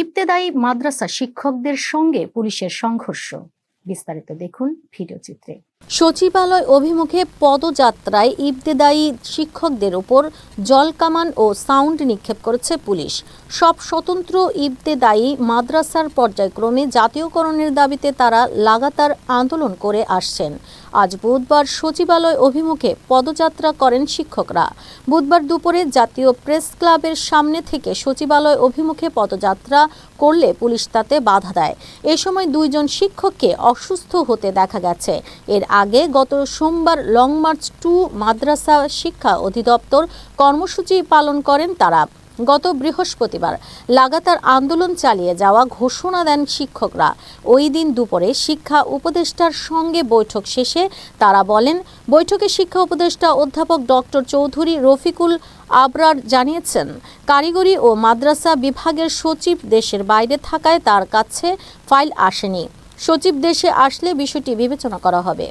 ইবতেদায়ী মাদ্রাসা শিক্ষকদের সঙ্গে পুলিশের সংঘর্ষ। বিস্তারিত দেখুন ভিডিও চিত্রে। সচিবালয় অভিমুখে পদযাত্রায় ইবতেদায়ী শিক্ষকদের ওপর জলকামান ও সাউন্ড নিক্ষেপ করেছে পুলিশ। সব স্বতন্ত্র ইবতেদায়ী মাদ্রাসার পর্যায়ক্রমে জাতীয়করণের দাবিতে তারা লাগাতার আন্দোলন করে আসছেন। আজ বুধবার সচিবালয় অভিমুখে পদযাত্রা করেন শিক্ষকরা। বুধবার দুপুরে জাতীয় প্রেস ক্লাবের সামনে থেকে সচিবালয় অভিমুখে পদযাত্রা করলে পুলিশ তাতে বাধা দেয়। এ সময় দুইজন শিক্ষককে অসুস্থ হতে দেখা গেছে। এর আগে গত সোমবার লং মার্চ টু মাদ্রাসা শিক্ষা অধিদপ্তর কর্মসূচি পালন করেন তারা। গত বৃহস্পতিবার লাগাতার আন্দোলন চালিয়ে যাওয়া ঘোষণা দেন শিক্ষকরা। ওই দিন দুপুরে শিক্ষা উপদেষ্টার সঙ্গে বৈঠক শেষে তারা বলেন, বৈঠকে শিক্ষা উপদেষ্টা অধ্যাপক ডক্টর চৌধুরী রফিকুল আবরার জানিয়েছেন, কারিগরি ও মাদ্রাসা বিভাগের সচিব দেশের বাইরে থাকায় তার কাছে ফাইল আসেনি। সচিব দেশে আসলে বিষয়টি বিবেচনা করা হবে।